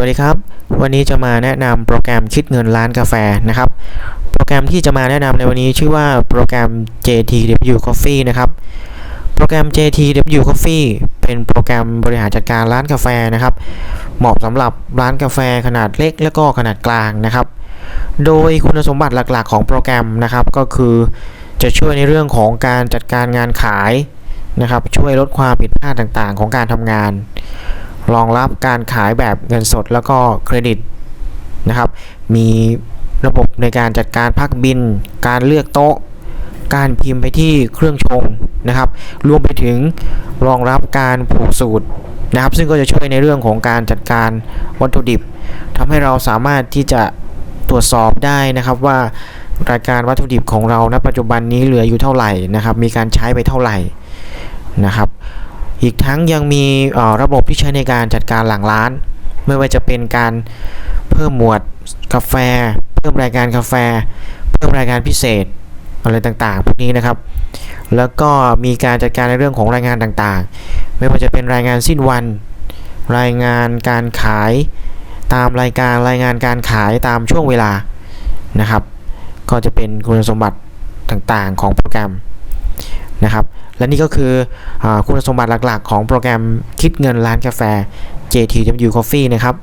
วัสดีครับ วันนี้จะมาแนะนำโปรแกรมคิดเงินร้านกาแฟนะครับ โปรแกรมที่จะมาแนะนำในวันนี้ชื่อว่าโปรแกรม JTW Coffee นะครับ โปรแกรม JTW Coffee เป็นโปรแกรมบริหารจัดการร้านกาแฟนะครับ เหมาะสำหรับร้านกาแฟขนาดเล็กและก็ขนาดกลางนะครับ โดยคุณสมบัติหลักๆ ของโปรแกรมนะครับ ก็คือจะช่วยในเรื่องของการจัดการงานขายนะครับ ช่วยลดความผิดพลาดต่างๆ ของการทำงาน รองรับการขายแบบเงินสดแล้วก็เครดิตนะครับ มีระบบในการจัดการพักบิน การเลือกโต๊ะ การพิมพ์ไปที่เครื่องชงนะครับ รวมไปถึงรองรับการผูกสูตรนะครับ ซึ่งก็จะช่วยในเรื่องของการจัดการวัตถุดิบทำให้เราสามารถที่จะตรวจสอบได้นะครับว่ารายการวัตถุดิบของเราณปัจจุบันนี้เหลืออยู่เท่าไหร่นะครับ มีการใช้ไปเท่าไหร่นะครับ อีกทั้งยังมีระบบที่ใช้ในการจัดการหลังร้าน ไม่ว่าจะเป็นการเพิ่มหมวดกาแฟ เพิ่มรายการกาแฟ เพิ่มรายการพิเศษอะไรต่างๆ พวกนี้นะครับ แล้วก็มีการจัดการในเรื่องของรายงานต่างๆ ไม่ว่าจะเป็นรายงานสิ้นวัน รายงานการขาย ตามรายการรายงานการขายตามช่วงเวลานะครับ ก็จะเป็นคุณสมบัติต่างๆ ของโปรแกรม นะครับ และนี่ก็คืออคุณสมบัติหลักๆ ของโปรแกรมคิดเงินร้านกาแฟ JTW Coffee นะครับ